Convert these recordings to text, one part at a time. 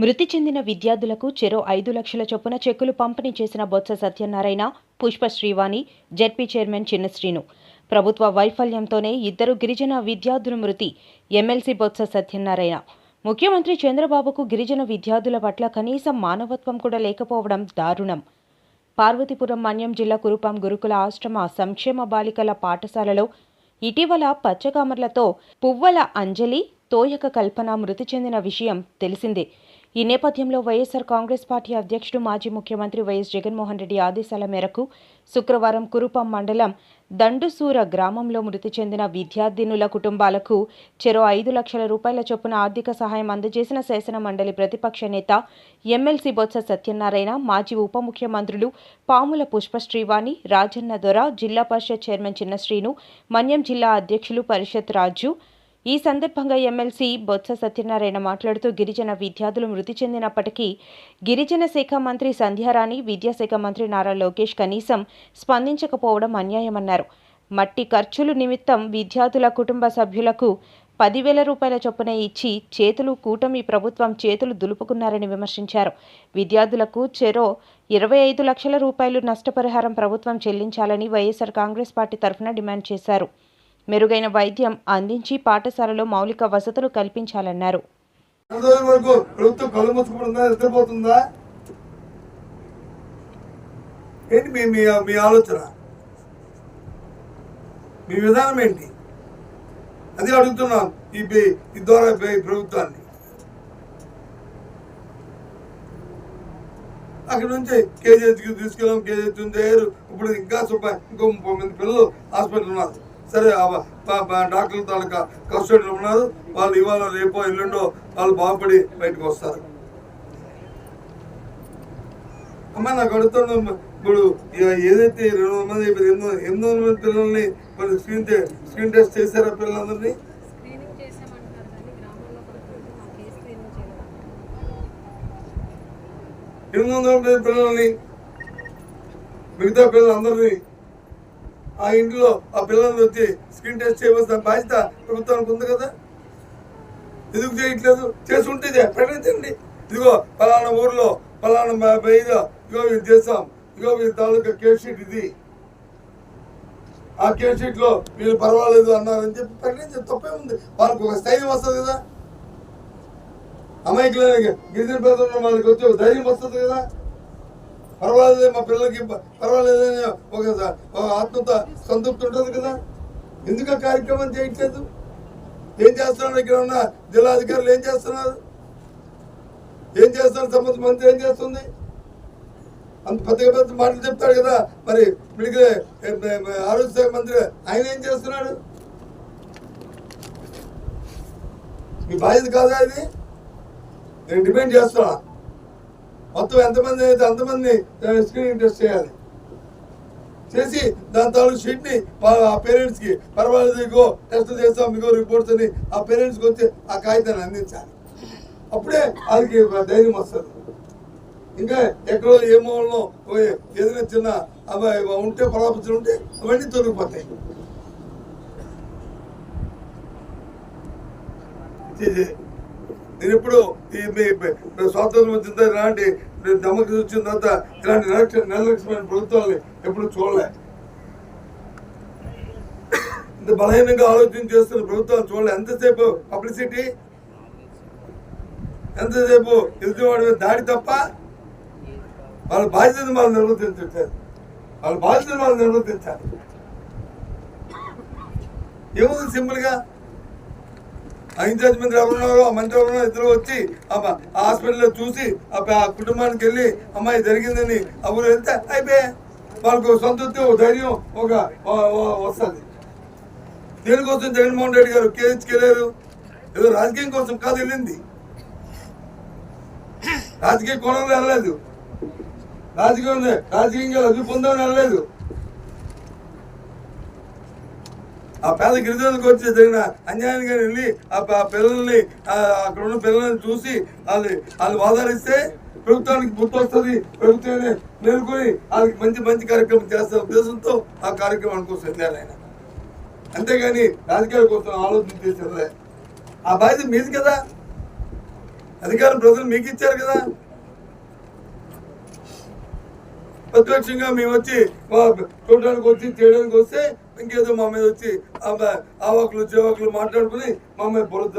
మృతి చెందిన విద్యార్థులకు చెరో ఐదు లక్షల చొప్పున చెక్కులు పంపిణీ చేసిన బొత్స సత్యనారాయణ పుష్ప శ్రీవాణి జెడ్పీ చైర్మన్ చిన్నశ్రీను. ప్రభుత్వ వైఫల్యంతోనే ఇద్దరు గిరిజన విద్యార్థుల మృతి ఎమ్మెల్సీ బొత్స సత్యనారాయణ. ముఖ్యమంత్రి చంద్రబాబుకు గిరిజన విద్యార్థుల పట్ల కనీసం మానవత్వం కూడా లేకపోవడం దారుణం. పార్వతీపురం మన్యం జిల్లా కురుపాం గురుకుల ఆశ్రమ సంక్షేమ బాలికల పాఠశాలలో ఇటీవల పచ్చకామర్లతో పువ్వల అంజలి తోయక కల్పన మృతి చెందిన విషయం తెలిసిందే. ఈ నేపథ్యంలో వైఎస్సార్ కాంగ్రెస్ పార్టీ అధ్యక్షుడు మాజీ ముఖ్యమంత్రి వైఎస్ జగన్మోహన్ రెడ్డి ఆదేశాల మేరకు శుక్రవారం కురుపం మండలం దండుసూర గ్రామంలో మృతి చెందిన విద్యార్థినుల కుటుంబాలకు చెరో ఐదు లక్షల రూపాయల చొప్పున ఆర్థిక సహాయం అందజేసిన శాసన మండలి ప్రతిపక్ష నేత ఎమ్మెల్సీ బొత్స సత్యనారాయణ మాజీ ఉప ముఖ్యమంత్రులు పాముల పుష్ప శ్రీవాణి రాజన్న దొర జిల్లా పరిషత్ చైర్మన్ చిన్నశ్రీను మన్యం జిల్లా అధ్యక్షులు పరిషత్ రాజు ఈ సందర్భంగా ఎమ్మెల్సీ బొత్స సత్యనారాయణ మాట్లాడుతూ గిరిజన విద్యార్థులు మృతి చెందినప్పటికీ గిరిజన శాఖ మంత్రి సంధ్యారాణి విద్యాశాఖ మంత్రి నారా లోకేష్ కనీసం స్పందించకపోవడం అన్యాయమన్నారు. మట్టి ఖర్చులు నిమిత్తం విద్యార్థుల కుటుంబ సభ్యులకు పదివేల రూపాయల చొప్పున ఇచ్చి చేతులు కూటమి ప్రభుత్వం చేతులు దులుపుకున్నారని విమర్శించారు. విద్యార్థులకు చెరో ఇరవై ఐదు లక్షల రూపాయలు నష్టపరిహారం ప్రభుత్వం చెల్లించాలని వైఎస్సార్ కాంగ్రెస్ పార్టీ తరఫున డిమాండ్ చేశారు. మెరుగైన వైద్యం అందించి పాఠశాలలో మౌలిక వసతులు కల్పించాలన్నారు. ప్రభుత్వం ఏంటి మీ మీ మీ ఆలోచన? మీ విధానం ఏంటి? అది అడుగుతున్నాం ఈ ఈ ద్వారా ప్రభుత్వాన్ని. అక్కడ నుంచి కేజీహెచ్కి తీసుకెళ్ళాం కేజీహెచ్ ఉంది ఇప్పుడు ఇంకా సుబ్బ ఇంకో ముప్పై మంది పిల్లలు హాస్పిటల్ ఉన్నారు. సరే డాక్టర్ల తాలూకా కస్టడీలో ఉన్నారు. వాళ్ళు ఇవాళ రేపో ఎల్లుండో వాళ్ళు బాగుపడి బయటకు వస్తారు. అమ్మ నాకు అడుగుతున్నా ఇప్పుడు ఏదైతే రెండు వందల మంది ఎనిమిది ఎనిమిది వందల మంది పిల్లల్ని వాళ్ళు స్క్రీన్ స్క్రీన్ టెస్ట్ చేశారా పిల్లలందరినీ? ఎనిమిది వందల మంది పిల్లల్ని మిగతా పిల్లలందరినీ ఆ ఇంట్లో ఆ పిల్లల్ని వచ్చి స్క్రీన్ టెస్ట్ చేయవలసిన బాధ్యత ప్రభుత్వానికి ఉంది కదా? ఎందుకు చేయట్లేదు? చేసి ప్రకటించండి. ఇదిగో పలానా ఊర్లో పలానా మా మీద ఇదిగో ఇది చేస్తాం ఇదిగో మీ తాలూకా కేసీట్ షీట్ ఇది. ఆ కేర్లో వీళ్ళు పర్వాలేదు అన్నారని చెప్పి ప్రకటించే తప్పే ఉంది. వాళ్ళకి ఒక స్థైర్యం వస్తుంది కదా? అమాయకులు గిరిజన పేదలు వాళ్ళకి వచ్చి ధైర్యం వస్తుంది కదా? పర్వాలేదు మా పిల్లలకి పర్వాలేదు పర్వాలేదని ఒక ఆత్మత సంతృప్తి ఉంటుంది కదా? ఎందుకు కార్యక్రమం చేయట్లేదు? ఏం చేస్తున్నారు? ఇక్కడ ఉన్న జిల్లా అధికారులు ఏం చేస్తున్నారు? ఏం చేస్తున్నారు? సంబంధ మంత్రి ఏం చేస్తుంది? అంత పెద్దగా పెద్ద మాటలు చెప్తాడు కదా. మరి మెడికల్ ఆరోగ్య శాఖ మంత్రి ఆయన ఏం చేస్తున్నాడు? మీ బాధ్యత కాదా ఇది? నేను డిమాండ్ చేస్తున్నా. మొత్తం ఎంతమంది అయితే అంతమంది స్క్రీనింగ్ టెస్ట్ చేయాలి. చేసి దాని తాలూకు షీట్ని ఆ పేరెంట్స్కి పర్వాలేదు ఇగో టెస్ట్ చేస్తాం ఇగో రిపోర్ట్స్ అని ఆ పేరెంట్స్కి వచ్చి ఆ కాగితాన్ని అందించాలి. అప్పుడే వాళ్ళకి ధైర్యం వస్తుంది. ఇంకా ఎక్కడో ఏ మూలలో ఏదైనా చిన్న అవి ఉంటే పరాపతులు ఉంటే అవన్నీ తొలగిపోతాయి. ఇది నేను ఎప్పుడు ఈ మీ స్వాతంత్రం వచ్చిన తర్వాత ఇలాంటి డెమోక్రసీ వచ్చిన తర్వాత ఇలాంటి నిర్లక్ష్యమైన ప్రభుత్వాలని ఎప్పుడు చూడలే. ఇంత బలహీనంగా ఆలోచన చేస్తున్న ప్రభుత్వాలు చూడలే. ఎంతసేపు పబ్లిసిటీ? ఎంతసేపు ఎదుటివాడి మీద దాడి తప్ప? వాళ్ళ బాధ్యతను వాళ్ళు నిర్వర్తించారు వాళ్ళ బాధ్యతను వాళ్ళు నిర్వర్తించారు ఏముంది సింపుల్గా ఆ ఇన్ఛార్జ్ మంత్రి ఎవరు ఉన్నారో ఆ మంత్రి ఎవరున్నారో ఇద్దరు వచ్చి ఆ హాస్పిటల్లో చూసి ఆ ఆ కుటుంబానికి వెళ్ళి అమ్మాయి జరిగిందని ఆ ఊరు వెళ్తే అయిపోయా. వాళ్ళకు ఒక సంతృప్తి ఒక ధైర్యం ఒక వస్తుంది. దేనికోసం జగన్మోహన్ రెడ్డి గారు కేహెచ్కి వెళ్ళారు? ఏదో రాజకీయం కోసం కాదు వెళ్ళింది. రాజకీయ కోణంలో వెళ్ళలేదు. రాజకీయం రాజకీయంగా లబ్ధి పొందామని వెళ్ళలేదు. ఆ పేద గిరిజనులకు వచ్చి జరిగిన అన్యాయంగా వెళ్ళి ఆ పిల్లల్ని అక్కడ ఉన్న పిల్లల్ని చూసి వాళ్ళు వాళ్ళు వాదారిస్తే ప్రభుత్వానికి గుర్తు వస్తుంది. ప్రభుత్వాన్ని మేలుకొని వాళ్ళకి మంచి మంచి కార్యక్రమం చేస్తే ఉద్దేశంతో ఆ కార్యక్రమం కోసం వెళ్ళారు ఆయన అంతేగాని రాజకీయాల కోసం ఆలోచన చేసేదే ఆ బాధ్యత మీది కదా. అధికారం ప్రజలు మీకు ఇచ్చారు కదా. ప్రత్యక్షంగా మేము వచ్చి చూడడానికి వచ్చి చేయడానికి వస్తే ఇంకేదో మా మీద వచ్చి ఆ బ- ఆవాకులు చెవాకులు మాట్లాడుకుని మా మీద బురద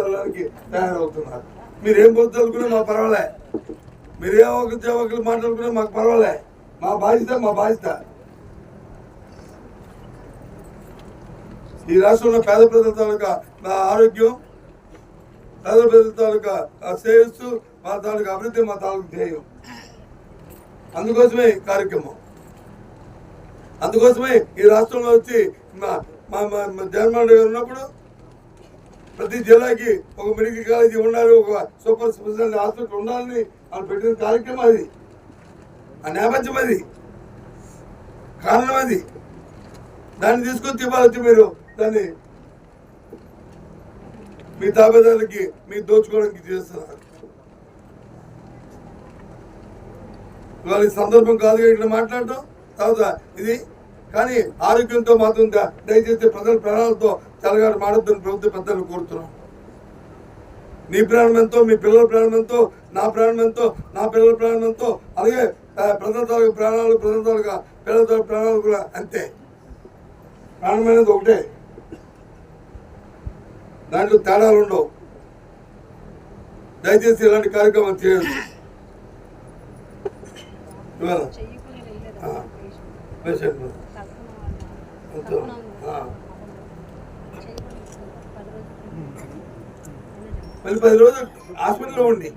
తయారవుతున్నారు. మీరేం బొరుద్దలుకున్నా మాకు పర్వాలే. మీరు ఏ ఒక చెవాకులు మాట్లాడుకున్నా మాకు పర్వాలే. మా బాధ్యత మా బాధ్యత. ఈ రాష్ట్రంలో పేద ప్రజల తాలూకా నా ఆరోగ్యం పేద ప్రజల తాలూకా శ్రేయస్సు మా తాలూకా అభివృద్ధి మా తాలూకు ధ్యేయం. అందుకోసమే ఈ కార్యక్రమం. అందుకోసమే ఈ రాష్ట్రంలో వచ్చి మా మా మా జగన్మోహన్ రెడ్డి గారు ఉన్నప్పుడు ప్రతి జిల్లాకి ఒక మెడికల్ కాలేజీ ఉండాలి ఒక సూపర్ స్పెషాలిటీ హాస్పిటల్ ఉండాలని వాళ్ళు పెట్టిన కార్యక్రమం అది. ఆ నేపథ్యం అది. కారణం అది. దాన్ని తీసుకొచ్చి ఇవాళ మీరు దాన్ని మీ తాబేదారులకి మీరు దోచుకోవడానికి చేస్తున్నారు. ఇవాళ సందర్భం కాదు ఇట్లా మాట్లాడటం? తర్వాత ఇది కానీ ఆరోగ్యంతో మాత్రం దయచేసి ప్రజల ప్రాణాలతో తెలగాడు మాడొద్దని ప్రభుత్వ పెద్దలు కోరుతున్నాం. నీ ప్రాణం ఎంతో మీ పిల్లల ప్రాణం ఎంతో నా ప్రాణం ఎంతో నా పిల్లల ప్రాణం ఎంతో అలాగే ప్రజల తాలూకు ప్రాణాలు ప్రజల తాలూకా పిల్లల తాలూకు ప్రాణాలు కూడా అంతే. ప్రాణం అనేది ఒకటే. దాంట్లో తేడాలు ఉండవు. దయచేసి ఇలాంటి కార్యక్రమం ఆ. పేషెంట్ మళ్ళీ పది రోజులు హాస్పిటల్లో ఉండి.